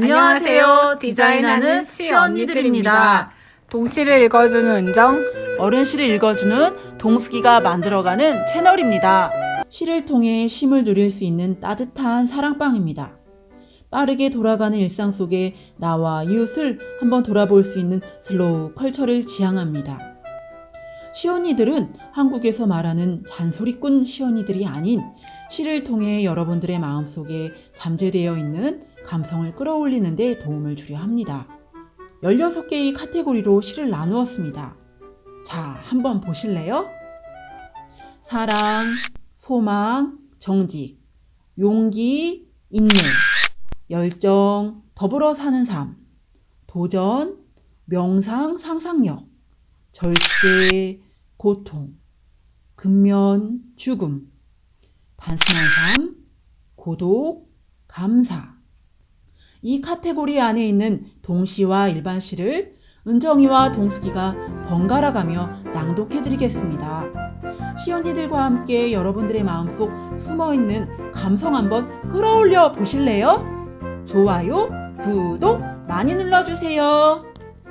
안녕하세요. 디자인하는 시언니들입니다. 동시를 읽어주는 은정. 어른 시를 읽어주는 동숙이가 만들어가는 채널입니다. 시를 통해 쉼을 누릴 수 있는 따뜻한 사랑방입니다. 빠르게 돌아가는 일상 속에 나와 이웃을 한번 돌아볼 수 있는 슬로우 컬처를 지향합니다. 시언니들은 한국에서 말하는 잔소리꾼 시언니들이 아닌 시를 통해 여러분들의 마음속에 잠재되어 있는 감성을 끌어올리는 데 도움을 주려 합니다. 16개의 카테고리로 시를 나누었습니다. 자, 한번 보실래요? 사랑, 소망, 정직, 용기, 인내, 열정, 더불어 사는 삶, 도전, 명상, 상상력, 절제, 고통, 근면, 죽음, 단순한 삶, 고독, 감사. 이 카테고리 안에 있는 동시와 일반 시를 은정이와 동숙이가 번갈아 가며 낭독해 드리겠습니다. 시언니들과 함께 여러분들의 마음속 숨어 있는 감성 한번 끌어올려 보실래요? 좋아요, 구독 많이 눌러 주세요.